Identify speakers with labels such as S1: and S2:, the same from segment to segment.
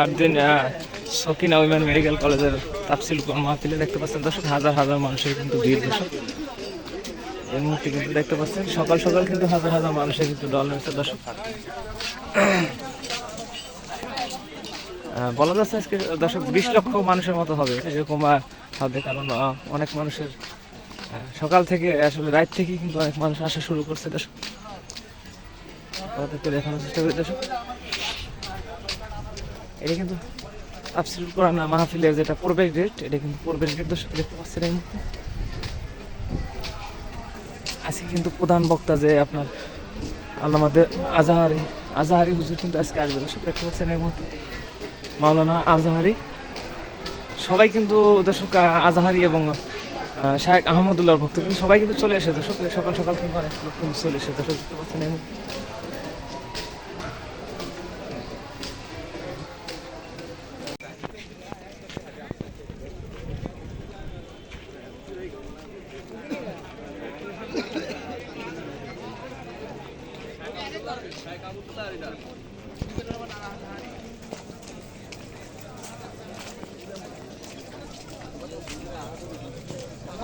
S1: আট দিন আহ, Sakina women medical কলেজের তাফসিল মাহফিলে দেখতে পাচ্ছেন দর্শক হাজার হাজার মানুষের কিন্তু ভিড় দর্শক। এই মুহূর্তে কিন্তু দেখতে পাচ্ছেন সকাল সকাল কিন্তু হাজার হাজার মানুষের কিন্তু দল নেমেছে দর্শক। বলা যাচ্ছে আজকে দর্শক বিশ লক্ষ মানুষের মতো হবে এরকম হবে। কারণ অনেক মানুষের সকাল থেকে, আসলে রাত থেকে কিন্তু অনেক মানুষ আসা শুরু করছে, দর্শক। আপনাদেরকে দেখানোর চেষ্টা করি, দর্শক। এটা কিন্তু আফসিল কোরআন মাহফিলের যেটা পূর্বের গেট এটা কিন্তু পূর্বের গেট দর্শক, দেখতে পাচ্ছেন এই মুহূর্তে। আজকে কিন্তু প্রধান বক্তা যে আপনার আল্লামাদের আজাহারি আজাহারি হুজুর কিন্তু আজকে আসবে, দর্শক, দেখতে পাচ্ছেন এই মুহূর্তে। মাওলানা আজাহারি। সবাই কিন্তু, দর্শক আজাহারি এবং শাহেক আহমদুল্লাহর ভক্ত কিন্তু সবাই কিন্তু চলে এসে দর্শক সকাল সকাল কিন্তু অনেক লোক কিন্তু চলে এসে দেখতে পাচ্ছেন এই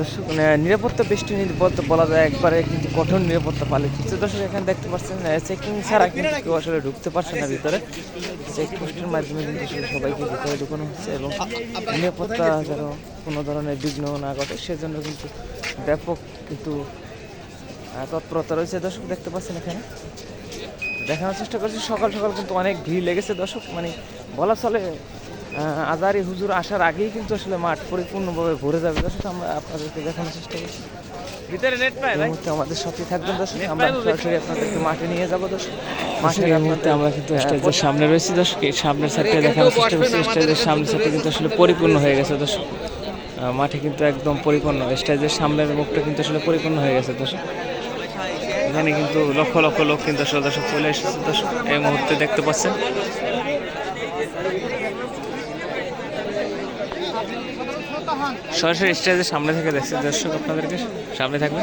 S1: দর্শক মানে নিরাপত্তা বেশি নিরাপত্তা বলা যায় একবারে কিন্তু কঠোর নিরাপত্তা পালিত হচ্ছে। দর্শক, এখানে দেখতে পাচ্ছেন চেকিং ছাড়া কিন্তু কেউ আসলে ঢুকতে পারছে না ভিতরে। চেকপোস্টের মাধ্যমে কিন্তু সবাইকে ভিতরে ঢুকানো হচ্ছে এবং নিরাপত্তা যেন কোনো ধরনের বিঘ্ন না ঘটে, সেজন্য কিন্তু ব্যাপক কিন্তু তৎপরতা রয়েছে। দর্শক, দেখতে পাচ্ছেন এখানে। দেখানোর চেষ্টা করছি, সকাল সকাল কিন্তু অনেক ভিড় লেগেছে দর্শক। মানে বলা চলে আজারি হুজুর আসার আগেই কিন্তু আসলে মাঠ পরিপূর্ণভাবে ভরে যাবে। দর্শক আমরা আপনাদেরকে দেখানোর চেষ্টা করছি।
S2: ভিতরে নেট পায় ভাই?
S1: মুহূর্তে আমাদের সাথে থাকবেন দর্শক আমরা সরাসরি আপনাদেরকে মাঠে নিয়ে যাব দর্শক। মাঠের
S2: এই মুহূর্তে আমরা কিন্তু স্টেজের সামনে রয়েছি দর্শক এই সামনের সাইডটা দেখানোর চেষ্টা করছি। স্টেজের সামনের সাইডটা কিন্তু আসলে পরিপূর্ণ হয়ে গেছে দর্শক। মাঠে কিন্তু একদম পরিপূর্ণ। স্টেজের সামনের মুখটা কিন্তু আসলে পরিপূর্ণ হয়ে গেছে দর্শক। এখানে কিন্তু লক্ষ লক্ষ লোক কিন্তু আসলে দর্শক চলে এসেছে দর্শক। এই মুহূর্তে দেখতে পাচ্ছেন। সরাসরি স্টেজের সামনে থেকে দেখছি। দর্শক আপনাদেরকে সামনে থাকবে